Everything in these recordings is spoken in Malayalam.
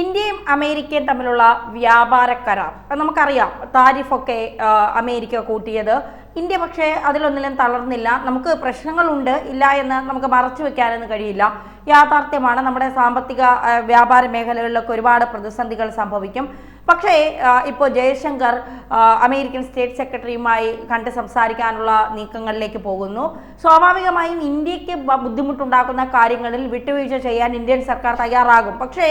ഇന്ത്യയും അമേരിക്കയും തമ്മിലുള്ള വ്യാപാര കരാർ. നമുക്കറിയാം താരിഫൊക്കെ അമേരിക്ക കൂട്ടിയത്. ഇന്ത്യ പക്ഷേ അതിലൊന്നിലും തളർന്നില്ല. നമുക്ക് പ്രശ്നങ്ങളുണ്ട് ഇല്ല എന്ന് നമുക്ക് മറച്ചു വെക്കാനൊന്നും കഴിയില്ല. യാഥാർത്ഥ്യമാണ് നമ്മുടെ സാമ്പത്തിക വ്യാപാര മേഖലകളിലൊക്കെ ഒരുപാട് പ്രതിസന്ധികൾ സംഭവിക്കും. പക്ഷേ ഇപ്പോൾ ജയശങ്കർ അമേരിക്കൻ സ്റ്റേറ്റ് സെക്രട്ടറിയുമായി കണ്ട് സംസാരിക്കാനുള്ള നീക്കങ്ങളിലേക്ക് പോകുന്നു. സ്വാഭാവികമായും ഇന്ത്യയ്ക്ക് ബുദ്ധിമുട്ടുണ്ടാക്കുന്ന കാര്യങ്ങളിൽ വിട്ടുവീഴ്ച ചെയ്യാൻ ഇന്ത്യൻ സർക്കാർ തയ്യാറാകും. പക്ഷേ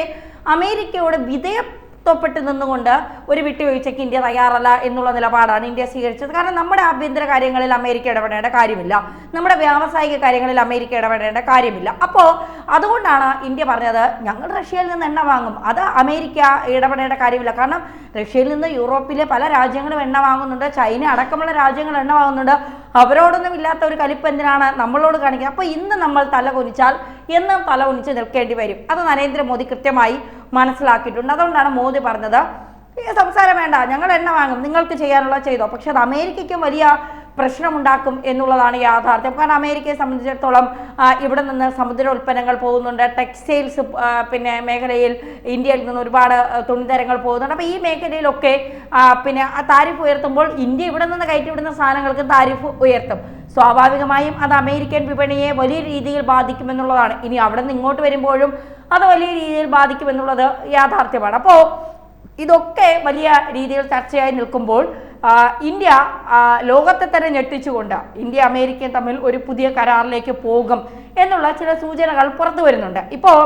അമേരിക്കയോട് വിധേയത്വപ്പെട്ട് നിന്നുകൊണ്ട് ഒരു വിട്ടുവീഴ്ചയ്ക്ക് ഇന്ത്യ തയ്യാറല്ല എന്നുള്ള നിലപാടാണ് ഇന്ത്യ സ്വീകരിച്ചത്. കാരണം നമ്മുടെ ആഭ്യന്തര കാര്യങ്ങളിൽ അമേരിക്ക ഇടപെടേണ്ട കാര്യമില്ല. നമ്മുടെ വ്യാവസായിക കാര്യങ്ങളിൽ അമേരിക്ക ഇടപെടേണ്ട കാര്യമില്ല. അപ്പോൾ അതുകൊണ്ടാണ് ഇന്ത്യ പറഞ്ഞത് ഞങ്ങൾ റഷ്യയിൽ നിന്ന് എണ്ണ വാങ്ങും. അത് അമേരിക്ക ഇടപെടേണ്ട കാര്യമില്ല. കാരണം റഷ്യയിൽ നിന്ന് യൂറോപ്പിലെ പല രാജ്യങ്ങളും എണ്ണ വാങ്ങുന്നുണ്ട്. ചൈന അടക്കമുള്ള രാജ്യങ്ങൾ എണ്ണ വാങ്ങുന്നുണ്ട്. അവരോടൊന്നും ഇല്ലാത്ത ഒരു കലിപ്പ് എന്തിനാണ് നമ്മളോട് കാണിക്കുക അപ്പോൾ ഇന്ന് നമ്മൾ തല കുനിച്ചാൽ എന്നും തല കുനിച്ച് നിൽക്കേണ്ടി വരും. അത് നരേന്ദ്രമോദി കൃത്യമായി മനസ്സിലാക്കിയിട്ടുണ്ട്. അതുകൊണ്ടാണ് മോദി പറഞ്ഞത് സംസാരം വേണ്ട ഞങ്ങൾ എണ്ണ വാങ്ങും നിങ്ങൾക്ക് ചെയ്യാനുള്ള ചെയ്തോ. പക്ഷെ അത് അമേരിക്കയ്ക്കും വലിയ പ്രശ്നമുണ്ടാക്കും എന്നുള്ളതാണ് യാഥാർത്ഥ്യം. കാരണം അമേരിക്കയെ സംബന്ധിച്ചിടത്തോളം ഇവിടെ നിന്ന് സമുദ്ര ഉൽപ്പന്നങ്ങൾ പോകുന്നുണ്ട്. ടെക്സ്റ്റൈൽസ് പിന്നെ മേഖലയിൽ ഇന്ത്യയിൽ നിന്ന് ഒരുപാട് തുണിത്തരങ്ങൾ പോകുന്നുണ്ട്. അപ്പോൾ ഈ മേഖലയിലൊക്കെ പിന്നെ ആ താരിഫ് ഉയർത്തുമ്പോൾ ഇന്ത്യ ഇവിടെ നിന്ന് കയറ്റിവിടുന്ന സാധനങ്ങൾക്ക് താരിഫ് ഉയർത്തും. സ്വാഭാവികമായും അത് അമേരിക്കൻ വിപണിയെ വലിയ രീതിയിൽ ബാധിക്കുമെന്നുള്ളതാണ്. ഇനി അവിടെ നിന്ന് ഇങ്ങോട്ട് വരുമ്പോഴും അത് വലിയ രീതിയിൽ ബാധിക്കുമെന്നുള്ളത് യാഥാർത്ഥ്യമാണ്. അപ്പോൾ ഇതൊക്കെ വലിയ രീതിയിൽ ചർച്ചയായി നിൽക്കുമ്പോൾ ഇന്ത്യ ലോകത്തെ തന്നെ ഞെട്ടിച്ചുകൊണ്ട് ഇന്ത്യ അമേരിക്കയും തമ്മിൽ ഒരു പുതിയ കരാറിലേക്ക് പോകും എന്നുള്ള ചില സൂചനകൾ പുറത്തു വരുന്നുണ്ട്. ഇപ്പോൾ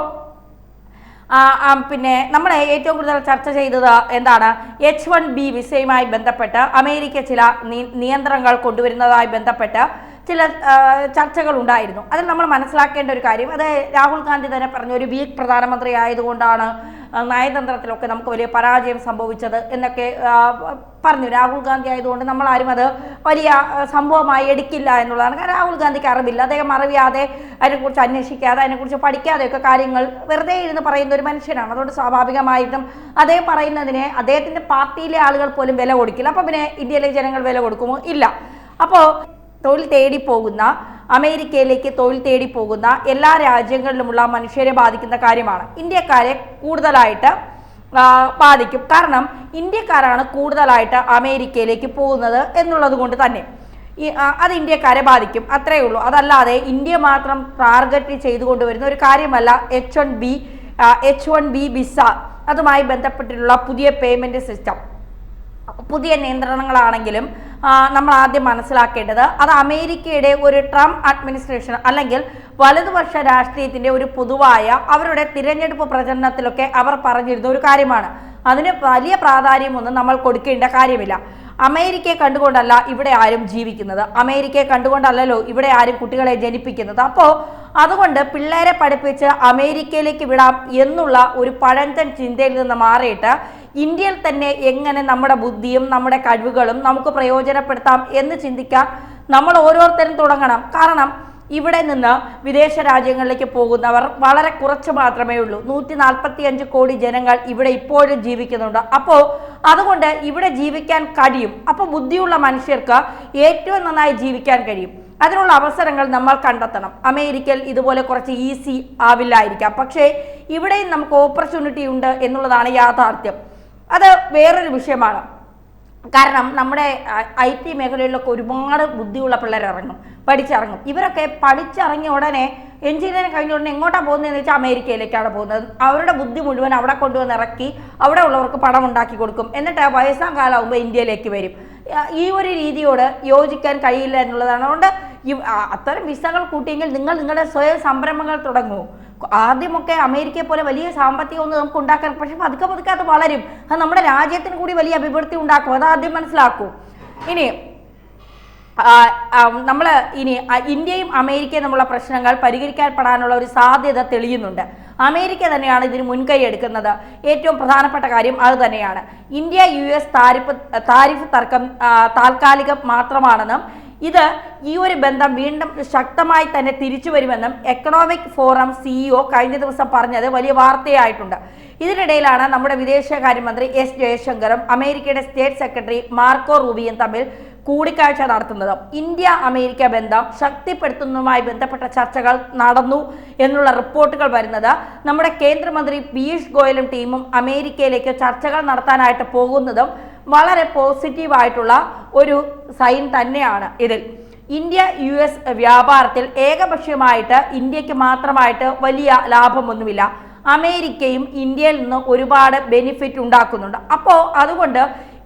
പിന്നെ നമ്മൾ ഏറ്റവും കൂടുതൽ ചർച്ച ചെയ്തത് എന്താണ്? എച്ച് വൺ ബി വിസയുമായി ബന്ധപ്പെട്ട് അമേരിക്ക ചില നിയന്ത്രണങ്ങൾ കൊണ്ടുവരുന്നതായി ബന്ധപ്പെട്ട് ചില ചർച്ചകൾ ഉണ്ടായിരുന്നു. അതിൽ നമ്മൾ മനസ്സിലാക്കേണ്ട ഒരു കാര്യം അത് രാഹുൽ ഗാന്ധി തന്നെ പറഞ്ഞു ഒരു വീക്ക് പ്രധാനമന്ത്രി ആയതുകൊണ്ടാണ് നയതന്ത്രത്തിലൊക്കെ നമുക്ക് വലിയ പരാജയം സംഭവിച്ചത് എന്നൊക്കെ പറഞ്ഞു. രാഹുൽ ഗാന്ധി ആയതുകൊണ്ട് നമ്മൾ ആരും അത് വലിയ സംഭവമായി എടുക്കില്ല എന്നുള്ളതാണ്. കാരണം രാഹുൽ ഗാന്ധിക്ക് അറിവില്ല. അദ്ദേഹം അറിയാതെ അതിനെക്കുറിച്ച് അന്വേഷിക്കാതെ അതിനെക്കുറിച്ച് പഠിക്കാതെയൊക്കെ കാര്യങ്ങൾ വെറുതെ ഇരുന്ന് പറയുന്ന ഒരു മനുഷ്യനാണ്. അതുകൊണ്ട് സ്വാഭാവികമായിട്ടും അദ്ദേഹം പറയുന്നതിനെ അദ്ദേഹത്തിന്റെ പാർട്ടിയിലെ ആളുകൾ പോലും വില കൊടുക്കില്ല. അപ്പോൾ പിന്നെ ഇന്ത്യയിലെ ജനങ്ങൾ വില കൊടുക്കുമോ? ഇല്ല. അപ്പോൾ തൊഴിൽ തേടി പോകുന്ന അമേരിക്കയിലേക്ക് തൊഴിൽ തേടി പോകുന്ന എല്ലാ രാജ്യങ്ങളിലുമുള്ള മനുഷ്യരെ ബാധിക്കുന്ന കാര്യമാണ്. ഇന്ത്യക്കാരെ കൂടുതലായിട്ട് ബാധിക്കും. കാരണം ഇന്ത്യക്കാരാണ് കൂടുതലായിട്ട് അമേരിക്കയിലേക്ക് പോകുന്നത് എന്നുള്ളത് കൊണ്ട് തന്നെ. അത് ഇന്ത്യക്കാരെ ബാധിക്കും. അത്രയേ ഉള്ളൂ. അതല്ലാതെ ഇന്ത്യ മാത്രം ടാർഗറ്റ് ചെയ്തുകൊണ്ട് വരുന്ന ഒരു കാര്യമല്ല H one B H one B visa. അതുമായി ബന്ധപ്പെട്ടിട്ടുള്ള പുതിയ പേയ്മെന്റ് സിസ്റ്റം. പുതിയ നിയന്ത്രണങ്ങളാണെങ്കിലും നമ്മൾ ആദ്യം മനസ്സിലാക്കേണ്ടത് അത് അമേരിക്കയുടെ ഒരു ട്രംപ് അഡ്മിനിസ്ട്രേഷൻ അല്ലെങ്കിൽ വലതുപക്ഷ രാഷ്ട്രീയത്തിന്റെ ഒരു പൊതുവായ അവരുടെ തിരഞ്ഞെടുപ്പ് പ്രചരണത്തിലൊക്കെ അവർ പറഞ്ഞിരുന്ന ഒരു കാര്യമാണ്. അതിന് വലിയ പ്രാധാന്യമൊന്നും നമ്മൾ കൊടുക്കേണ്ട കാര്യമില്ല. അമേരിക്കയെ കണ്ടുകൊണ്ടല്ല ഇവിടെ ആരും ജീവിക്കുന്നത്. അമേരിക്കയെ കണ്ടുകൊണ്ടല്ലല്ലോ ഇവിടെ ആരും കുട്ടികളെ ജനിപ്പിക്കുന്നത്. അപ്പോൾ അതുകൊണ്ട് പിള്ളേരെ പഠിപ്പിച്ച് അമേരിക്കയിലേക്ക് വിടാം എന്നുള്ള ഒരു പഴഞ്ചൻ ചിന്തയിൽ നിന്ന് മാറിയിട്ട് ഇന്ത്യയിൽ തന്നെ എങ്ങനെ നമ്മുടെ ബുദ്ധിയും നമ്മുടെ കഴിവുകളും നമുക്ക് പ്രയോജനപ്പെടുത്താം എന്ന് ചിന്തിക്കാൻ നമ്മൾ ഓരോരുത്തരും തുടങ്ങണം. കാരണം ഇവിടെ നിന്ന് വിദേശ രാജ്യങ്ങളിലേക്ക് പോകുന്നവർ വളരെ കുറച്ച് മാത്രമേ ഉള്ളൂ. നൂറ്റി നാൽപ്പത്തി അഞ്ച് കോടി ജനങ്ങൾ ഇവിടെ ഇപ്പോഴും ജീവിക്കുന്നുണ്ട്. അപ്പോൾ അതുകൊണ്ട് ഇവിടെ ജീവിക്കാൻ കഴിയും. അപ്പോൾ ബുദ്ധിയുള്ള മനുഷ്യർക്ക് ഏറ്റവും നന്നായി ജീവിക്കാൻ കഴിയും. അതിനുള്ള അവസരങ്ങൾ നമ്മൾ കണ്ടെത്തണം. അമേരിക്കയിൽ ഇതുപോലെ കുറച്ച് ഈസി ആവില്ലായിരിക്കാം. പക്ഷേ ഇവിടെയും നമുക്ക് ഓപ്പർച്യൂണിറ്റി ഉണ്ട് എന്നുള്ളതാണ് യാഥാർത്ഥ്യം. അത് വേറൊരു വിഷയമാണ്. കാരണം നമ്മുടെ ഐ ടി മേഖലയിലൊക്കെ ഒരുപാട് ബുദ്ധിയുള്ള പിള്ളേർ ഇറങ്ങും പഠിച്ചിറങ്ങും. ഇവരൊക്കെ പഠിച്ചിറങ്ങിയ ഉടനെ എഞ്ചിനീയറിംഗ് കഴിഞ്ഞ ഉടനെ എങ്ങോട്ടാണ് പോകുന്നതെന്ന് വെച്ചാൽ അമേരിക്കയിലേക്കാണ് പോകുന്നത്. അവരുടെ ബുദ്ധി മുഴുവൻ അവിടെ കൊണ്ടുവന്ന് ഇറക്കി അവിടെ ഉള്ളവർക്ക് പണം ഉണ്ടാക്കി കൊടുക്കും. എന്നിട്ട് വയസ്സാം കാലമാകുമ്പോൾ ഇന്ത്യയിലേക്ക് വരും. ഈ ഒരു രീതിയോട് യോജിക്കാൻ കഴിയില്ല എന്നുള്ളതാണ്. അതുകൊണ്ട് അത്തരം വിസകൾ കൂട്ടിയെങ്കിൽ നിങ്ങൾ നിങ്ങളുടെ സ്വയം സംരംഭങ്ങൾ തുടങ്ങൂ. ആദ്യമൊക്കെ അമേരിക്കയെ പോലെ വലിയ സാമ്പത്തികമൊന്നും നമുക്ക് ഉണ്ടാക്കാൻ പക്ഷെ പതുക്കെ പതുക്കെ അത് വളരും. അത് നമ്മുടെ രാജ്യത്തിന് കൂടി വലിയ അഭിവൃദ്ധി ഉണ്ടാക്കും. അത് ആദ്യം മനസ്സിലാക്കൂ. ഇനി നമ്മൾ ഇനി ഇന്ത്യയും അമേരിക്കയും തമ്മിലുള്ള പ്രശ്നങ്ങൾ പരിഹരിക്കപ്പെടാനുള്ള ഒരു സാധ്യത തെളിയുന്നുണ്ട്. അമേരിക്ക തന്നെയാണ് ഇതിന് മുൻകൈ എടുക്കുന്നത്. ഏറ്റവും പ്രധാനപ്പെട്ട കാര്യം അത് തന്നെയാണ്. India U S tariff tariff തർക്കം താൽക്കാലികം മാത്രമാണെന്നും ഇത് ഈ ഒരു ബന്ധം വീണ്ടും ശക്തമായി തന്നെ തിരിച്ചു വരുമെന്നും എക്കണോമിക് ഫോറം സിഇഒ കഴിഞ്ഞ ദിവസം പറഞ്ഞത് വലിയ വാർത്തയായിട്ടുണ്ട്. ഇതിനിടയിലാണ് നമ്മുടെ വിദേശകാര്യമന്ത്രി എസ് ജയശങ്കറും അമേരിക്കയുടെ സ്റ്റേറ്റ് സെക്രട്ടറി മാർക്കോ റൂബിയും തമ്മിൽ കൂടിക്കാഴ്ച നടത്തുന്നത്. ഇന്ത്യ അമേരിക്ക ബന്ധം ശക്തിപ്പെടുത്തുന്നതുമായി ബന്ധപ്പെട്ട ചർച്ചകൾ നടന്നു എന്നുള്ള റിപ്പോർട്ടുകൾ വരുന്നത് നമ്മുടെ കേന്ദ്രമന്ത്രി പീയൂഷ് ഗോയലും ടീമും അമേരിക്കയിലേക്ക് ചർച്ചകൾ നടത്താനായിട്ട് പോകുന്നതും വളരെ പോസിറ്റീവായിട്ടുള്ള ഒരു സൈൻ തന്നെയാണ് ഇതിൽ. ഇന്ത്യ യു എസ് വ്യാപാരത്തിൽ ഏകപക്ഷീയമായിട്ട് ഇന്ത്യയ്ക്ക് മാത്രമായിട്ട് വലിയ ലാഭമൊന്നുമില്ല. അമേരിക്കയും ഇന്ത്യയിൽ നിന്ന് ഒരുപാട് ബെനിഫിറ്റ് ഉണ്ടാക്കുന്നുണ്ട്. അപ്പോൾ അതുകൊണ്ട്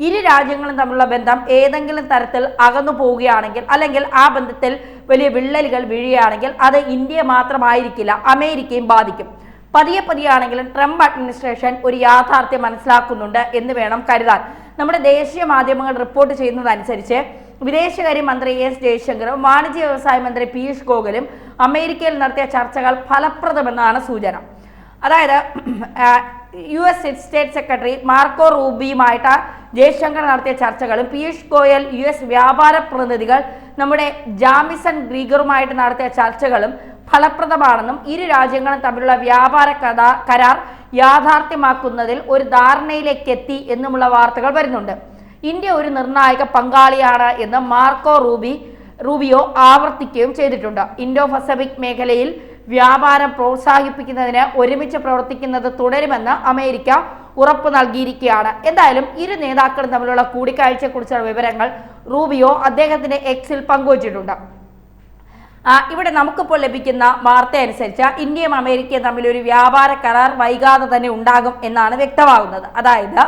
ഇരു രാജ്യങ്ങളും തമ്മിലുള്ള ബന്ധം ഏതെങ്കിലും തരത്തിൽ അകന്നു പോവുകയാണെങ്കിൽ അല്ലെങ്കിൽ ആ ബന്ധത്തിൽ വലിയ വിള്ളലുകൾ വീഴുകയാണെങ്കിൽ അത് ഇന്ത്യ മാത്രമായിരിക്കില്ല അമേരിക്കയും ബാധിക്കും. പതിയെ പതിയാണെങ്കിലും ട്രംപ് അഡ്മിനിസ്ട്രേഷൻ ഒരു യാഥാർത്ഥ്യം മനസ്സിലാക്കുന്നുണ്ട് എന്ന് വേണം കരുതാൻ. നമ്മുടെ ദേശീയ മാധ്യമങ്ങൾ റിപ്പോർട്ട് ചെയ്യുന്നതനുസരിച്ച് വിദേശകാര്യ മന്ത്രി എസ് ജയശങ്കറും വാണിജ്യ വ്യവസായ മന്ത്രി പീയൂഷ് ഗോയലും അമേരിക്കയിൽ നടത്തിയ ചർച്ചകൾ ഫലപ്രദമെന്നാണ് സൂചന. അതായത് U S state secretary Marco റൂബിയുമായിട്ട് Jaishankar നടത്തിയ ചർച്ചകളും പീയൂഷ് ഗോയൽ യു എസ് വ്യാപാര പ്രതിനിധികൾ നമ്മുടെ ജാമിസൺ ഗ്രീഗറുമായിട്ട് നടത്തിയ ചർച്ചകളും ഫലപ്രദമാണെന്നും ഇരു രാജ്യങ്ങളും തമ്മിലുള്ള വ്യാപാര കരാ കരാർ യാഥാർത്ഥ്യമാക്കുന്നതിൽ ഒരു ധാരണയിലേക്ക് എത്തി എന്നുമുള്ള വാർത്തകൾ വരുന്നുണ്ട്. ഇന്ത്യ ഒരു നിർണായക പങ്കാളിയാണ് എന്ന് മാർക്കോ റൂബി റൂബിയോ ആവർത്തിക്കുകയും ചെയ്തിട്ടുണ്ട്. ഇൻഡോ പസഫിക് മേഖലയിൽ വ്യാപാരം പ്രോത്സാഹിപ്പിക്കുന്നതിന് ഒരുമിച്ച് പ്രവർത്തിക്കുന്നത് തുടരുമെന്ന് അമേരിക്ക ഉറപ്പ് നൽകിയിരിക്കുകയാണ്. എന്തായാലും ഇരു നേതാക്കളും തമ്മിലുള്ള കൂടിക്കാഴ്ചയെക്കുറിച്ചുള്ള വിവരങ്ങൾ റൂബിയോ അദ്ദേഹത്തിന്റെ എക്സിൽ പങ്കുവച്ചിട്ടുണ്ട്. ഇവിടെ നമുക്കിപ്പോൾ ലഭിക്കുന്ന വാർത്ത അനുസരിച്ച് ഇന്ത്യയും അമേരിക്കയും തമ്മിൽ ഒരു വ്യാപാര കരാർ വൈകാതെ തന്നെ ഉണ്ടാകും എന്നാണ് വ്യക്തമാകുന്നത്. അതായത്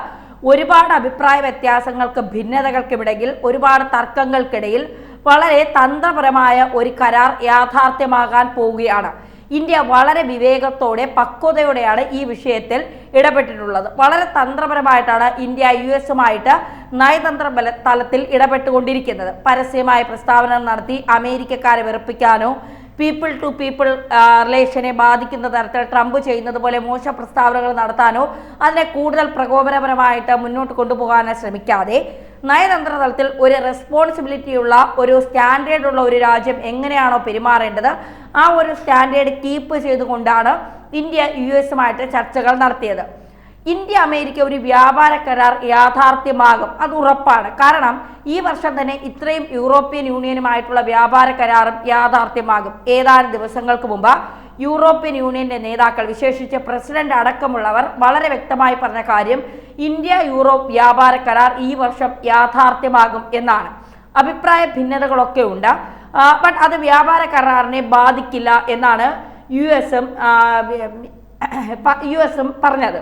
ഒരുപാട് അഭിപ്രായ വ്യത്യാസങ്ങൾക്ക് ഭിന്നതകൾക്കിടയിൽ ഒരുപാട് തർക്കങ്ങൾക്കിടയിൽ വളരെ തന്ത്രപരമായ ഒരു കരാർ യാഥാർത്ഥ്യമാകാൻ പോവുകയാണ്. ഇന്ത്യ വളരെ വിവേകത്തോടെ പക്വതയോടെയാണ് ഈ വിഷയത്തിൽ ഇടപെട്ടിട്ടുള്ളത്. വളരെ തന്ത്രപരമായിട്ടാണ് ഇന്ത്യ യു എസുമായിട്ട് നയതന്ത്ര തലത്തിൽ ഇടപെട്ടുകൊണ്ടിരിക്കുന്നത്. പരസ്യമായ പ്രസ്താവന നടത്തി അമേരിക്കക്കാരെ വെറുപ്പിക്കാനോ പീപ്പിൾ ടു പീപ്പിൾ റിലേഷനെ ബാധിക്കുന്ന തരത്തിൽ ട്രംപ് ചെയ്യുന്നത് പോലെ മോശ പ്രസ്താവനകൾ നടത്താനോ അതിനെ കൂടുതൽ പ്രകോപനപരമായിട്ട് മുന്നോട്ട് കൊണ്ടുപോകാനോ ശ്രമിക്കാതെ നയതന്ത്ര തലത്തിൽ ഒരു റെസ്പോൺസിബിലിറ്റിയുള്ള ഒരു സ്റ്റാൻഡേർഡ് ഉള്ള ഒരു രാജ്യം എങ്ങനെയാണോ പെരുമാറേണ്ടത് ആ ഒരു സ്റ്റാൻഡേർഡ് കീപ്പ് ചെയ്തുകൊണ്ടാണ് ഇന്ത്യ യു എസുമായിട്ട് ചർച്ചകൾ നടത്തിയത്. ഇന്ത്യ അമേരിക്ക ഒരു വ്യാപാര കരാർ യാഥാർത്ഥ്യമാകും അത് ഉറപ്പാണ്. കാരണം ഈ വർഷം തന്നെ ഇത്രയും യൂറോപ്യൻ യൂണിയനുമായിട്ടുള്ള വ്യാപാര കരാറും യാഥാർത്ഥ്യമാകും. ഏതാനും ദിവസങ്ങൾക്ക് മുമ്പ് യൂറോപ്യൻ യൂണിയന്റെ നേതാക്കൾ വിശേഷിച്ച് പ്രസിഡന്റ് അടക്കമുള്ളവർ വളരെ വ്യക്തമായി പറഞ്ഞ കാര്യം ഇന്ത്യ യൂറോപ്പ് വ്യാപാര കരാർ ഈ വർഷം യാഥാർത്ഥ്യമാകും എന്നാണ്. അഭിപ്രായ ഭിന്നതകളൊക്കെ ഉണ്ട്. ബട്ട് അത് വ്യാപാര കരാറിനെ ബാധിക്കില്ല എന്നാണ് യു എസും യു എസും പറഞ്ഞത്.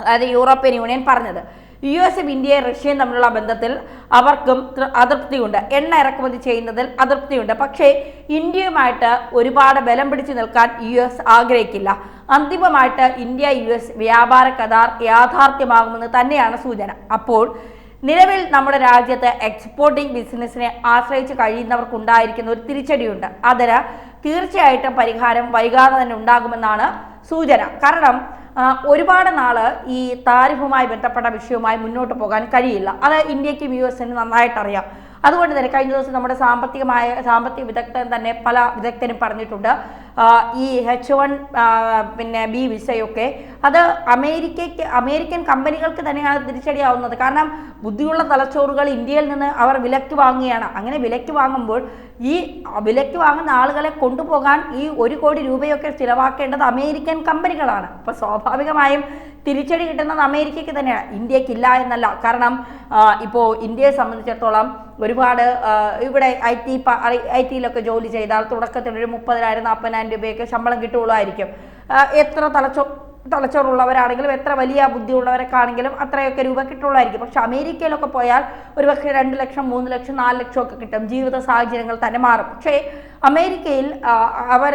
അതായത് യൂറോപ്യൻ യൂണിയൻ പറഞ്ഞത്. യു എസും ഇന്ത്യയും റഷ്യയും തമ്മിലുള്ള ബന്ധത്തിൽ അവർക്കും അതൃപ്തിയുണ്ട്. എണ്ണ ഇറക്കുമതി ചെയ്യുന്നതിൽ അതൃപ്തിയുണ്ട്. പക്ഷേ ഇന്ത്യയുമായിട്ട് ഒരുപാട് ബലം പിടിച്ചു നിൽക്കാൻ യു എസ് ആഗ്രഹിക്കില്ല. അന്തിമമായിട്ട് ഇന്ത്യ യു എസ് വ്യാപാര കരാർ യാഥാർത്ഥ്യമാകുമെന്ന് തന്നെയാണ് സൂചന. അപ്പോൾ നിലവിൽ നമ്മുടെ രാജ്യത്ത് എക്സ്പോർട്ടിംഗ് ബിസിനസ്സിനെ ആശ്രയിച്ച് കഴിയുന്നവർക്കുണ്ടായിരിക്കുന്ന ഒരു തിരിച്ചടിയുണ്ട്. അതിന് തീർച്ചയായിട്ടും പരിഹാരം വൈകാതെ തന്നെ ഉണ്ടാകുമെന്നാണ് സൂചന. കാരണം ഒരുപാട് നാൾ ഈ താരിഫുമായി ബന്ധപ്പെട്ട വിഷയവുമായി മുന്നോട്ട് പോകാൻ കഴിയില്ല. അത് ഇന്ത്യക്കും യു എസിനും നന്നായിട്ട് അറിയാം അതുകൊണ്ട് തന്നെ കഴിഞ്ഞ ദിവസം നമ്മുടെ സാമ്പത്തികമായ സാമ്പത്തിക വിദഗ്ധൻ തന്നെ പല വിദഗ്ധരും പറഞ്ഞിട്ടുണ്ട്. ഈ എച്ച് വൺ പിന്നെ ബി വിസയൊക്കെ. അത് അമേരിക്കയ്ക്ക് അമേരിക്കൻ കമ്പനികൾക്ക് തന്നെയാണ് തിരിച്ചടിയാവുന്നത്. കാരണം ബുദ്ധിയുള്ള തലച്ചോറുകൾ ഇന്ത്യയിൽ നിന്ന് അവർ വിലക്ക് വാങ്ങുകയാണ്. അങ്ങനെ വിലക്ക് വാങ്ങുമ്പോൾ ഈ വിലക്ക് വാങ്ങുന്ന ആളുകളെ കൊണ്ടുപോകാൻ ഈ ഒരു കോടി രൂപയൊക്കെ ചിലവാക്കേണ്ടത് അമേരിക്കൻ കമ്പനികളാണ്. അപ്പോൾ സ്വാഭാവികമായും തിരിച്ചടി കിട്ടുന്നത് അമേരിക്കയ്ക്ക് തന്നെയാണ്. ഇന്ത്യക്കില്ല എന്നല്ല. കാരണം ഇപ്പോൾ ഇന്ത്യയെ സംബന്ധിച്ചിടത്തോളം ഒരുപാട് ഇവിടെ ഐ ടി ഐ ടിയിലൊക്കെ ജോലി ചെയ്താൽ തുടക്കത്തിൽ ഒരു മുപ്പതിനായിരം നാൽപ്പതിനായിരം രൂപയൊക്കെ ശമ്പളം കിട്ടുകയുള്ളായിരിക്കും. എത്ര തലച്ചോ തലച്ചോറുള്ളവരാണെങ്കിലും എത്ര വലിയ ബുദ്ധിയുള്ളവരൊക്കെ ആണെങ്കിലും അത്രയൊക്കെ രൂപ കിട്ടുള്ളായിരിക്കും പക്ഷെ അമേരിക്കയിലൊക്കെ പോയാൽ ഒരുപക്ഷെ രണ്ട് ലക്ഷം മൂന്ന് ലക്ഷം നാല് ലക്ഷം ഒക്കെ കിട്ടും. ജീവിത സാഹചര്യങ്ങൾ തന്നെ മാറും. പക്ഷേ അമേരിക്കയിൽ അവർ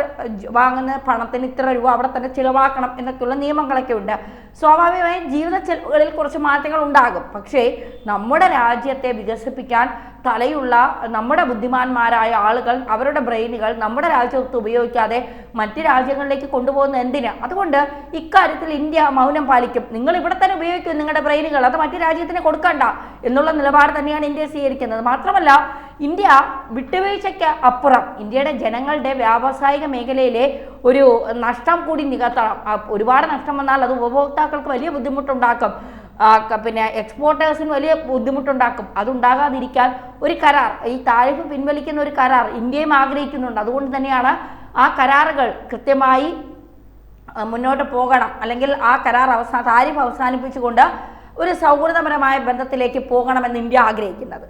വാങ്ങുന്ന പണത്തിന് ഇത്ര രൂപ അവിടെ തന്നെ ചിലവാക്കണം എന്നൊക്കെയുള്ള നിയമങ്ങളൊക്കെ ഉണ്ട് സ്വാഭാവികമായും ജീവിത ചെലവുകളിൽ കുറച്ച് മാറ്റങ്ങൾ ഉണ്ടാകും. പക്ഷേ നമ്മുടെ രാജ്യത്തെ വികസിപ്പിക്കാൻ തലയുള്ള നമ്മുടെ ബുദ്ധിമാന്മാരായ ആളുകൾ അവരുടെ ബ്രെയിനുകൾ നമ്മുടെ രാജ്യത്ത് ഉപയോഗിക്കാതെ മറ്റ് രാജ്യങ്ങളിലേക്ക് കൊണ്ടുപോകുന്ന എന്തിന്? അതുകൊണ്ട് ഇക്കാര്യത്തിൽ ഇന്ത്യ മൗനം പാലിക്കും. നിങ്ങൾ ഇവിടെ തന്നെ ഉപയോഗിക്കും നിങ്ങളുടെ ബ്രെയിനുകൾ. അത് മറ്റു രാജ്യത്തിന് കൊടുക്കണ്ട എന്നുള്ള നിലപാട് തന്നെയാണ് ഇന്ത്യ സ്വീകരിക്കുന്നത്. മാത്രമല്ല ഇന്ത്യ വിട്ടുവീഴ്ചയ്ക്ക് അപ്പുറം. ഇന്ത്യയുടെ ജനങ്ങളുടെ വ്യാവസായിക മേഖലയിലെ ഒരു നഷ്ടം കൂടി നികത്തണം. ഒരുപാട് നഷ്ടം വന്നാൽ അത് ഉപഭോക്താക്കൾക്ക് വലിയ ബുദ്ധിമുട്ടുണ്ടാക്കും. പിന്നെ എക്സ്പോർട്ടേഴ്സിന് വലിയ ബുദ്ധിമുട്ടുണ്ടാക്കും. അതുണ്ടാകാതിരിക്കാൻ ഒരു കരാർ ഈ താരിഫ് പിൻവലിക്കുന്ന ഒരു കരാർ ഇന്ത്യയും ആഗ്രഹിക്കുന്നുണ്ട്. അതുകൊണ്ട് തന്നെയാണ് ആ കരാറുകൾ കൃത്യമായി മുന്നോട്ട് പോകണം. അല്ലെങ്കിൽ ആ കരാർ അവസാന താരിഫ് അവസാനിപ്പിച്ചുകൊണ്ട് ഒരു സൗഹൃദപരമായ ബന്ധത്തിലേക്ക് പോകണമെന്ന് ഇന്ത്യ ആഗ്രഹിക്കുന്നത്.